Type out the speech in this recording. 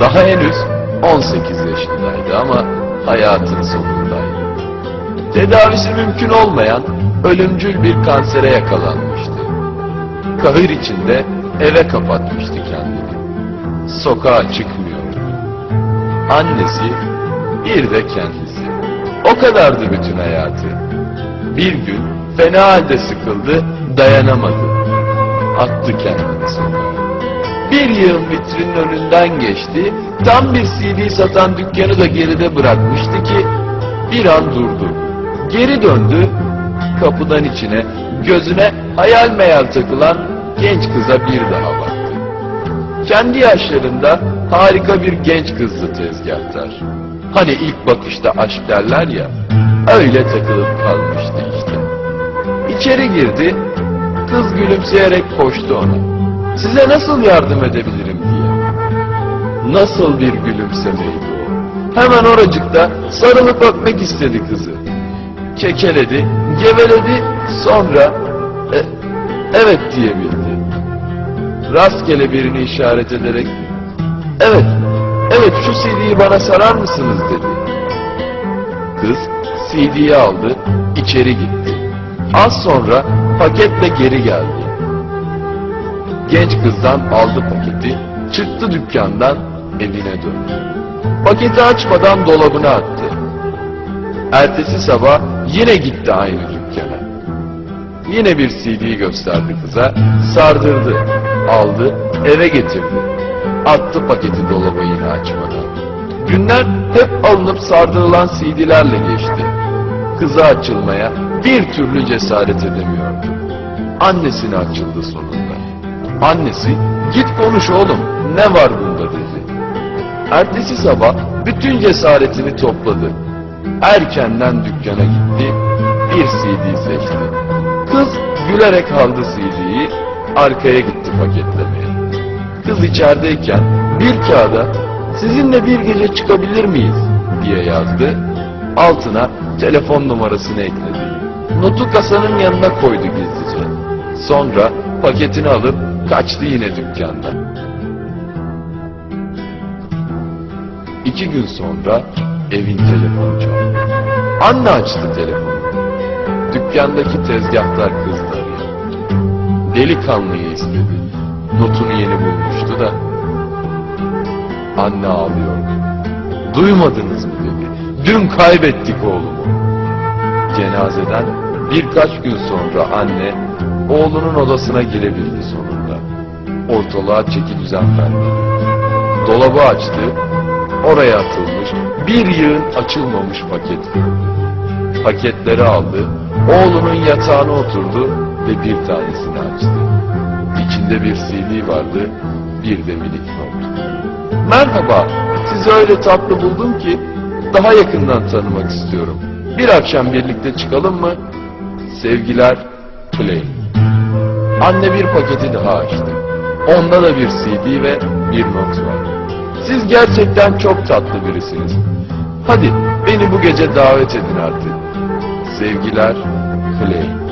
Daha henüz 18 yaşındaydı ama hayatın sonundaydı. Tedavisi mümkün olmayan ölümcül bir kansere yakalanmıştı. Kahır içinde eve kapatmıştı kendini. Sokağa çıkmıyordu. Annesi bir de kendisi. O kadardı bütün hayatı. Bir gün fena halde sıkıldı, dayanamadı. Attı kendini sokağa. Bir yığın vitrinin önünden geçti, tam bir CD satan dükkanı da geride bırakmıştı ki bir an durdu. Geri döndü, kapıdan içine, gözüne hayal meyal takılan genç kıza bir daha baktı. Kendi yaşlarında harika bir genç kızdı tezgahtar. Hani ilk bakışta aşk derler ya, öyle takılıp kalmıştı işte. İçeri girdi, kız gülümseyerek koştu ona. Size nasıl yardım edebilirim diye. Nasıl bir gülümsemeydi o. Hemen oracıkta sarılıp öpmek istedi kızı. Kekeledi, geveledi, sonra "E, evet diyebildi. Rastgele birini işaret ederek evet, evet şu CD'yi bana sarar mısınız dedi. Kız CD'yi aldı, içeri gitti. Az sonra paketle geri geldi. Genç kızdan aldı paketi, çıktı dükkandan evine döndü. Paketi açmadan dolabına attı. Ertesi sabah yine gitti aynı dükkana. Yine bir CD gösterdi kıza, sardırdı, aldı, eve getirdi. Attı paketi dolaba yine açmadan. Günler hep alınıp sardırılan CD'lerle geçti. Kıza açılmaya bir türlü cesaret edemiyordu. Annesine açıldı sonunda. Annesi, git konuş oğlum, ne var bunda dedi. Ertesi sabah bütün cesaretini topladı. Erkenden dükkana gitti, bir CD seçti. Kız gülerek aldı CD'yi, arkaya gitti paketlemeye. Kız içerideyken bir kağıda sizinle bir gece çıkabilir miyiz diye yazdı. Altına telefon numarasını ekledi. Notu kasanın yanına koydu gizlice. Sonra paketini alıp kaçtı yine dükkandan. İki gün sonra evin telefonu çaldı. Anne açtı telefonu. Dükkandaki tezgahtar kızdı. Delikanlıyı istedi. Notunu yeni bulmuştu da. Anne ağlıyordu. Duymadınız mı dedi. Dün kaybettik oğlumu. Cenazeden birkaç gün sonra anne oğlunun odasına girebildi sonunda. Ortalığa çeki düzen verdi. Dolabı açtı, oraya atılmış bir yığın açılmamış paket. Paketleri aldı, oğlunun yatağına oturdu ve bir tanesini açtı. İçinde bir CD vardı, bir de minik not. Merhaba, sizi öyle tatlı buldum ki daha yakından tanımak istiyorum. Bir akşam birlikte çıkalım mı? Sevgiler, Play. Anne bir paketi daha açtı. Onda da bir CD ve bir not var. Siz gerçekten çok tatlı birisiniz. Hadi beni bu gece davet edin artık. Sevgiler, Clay.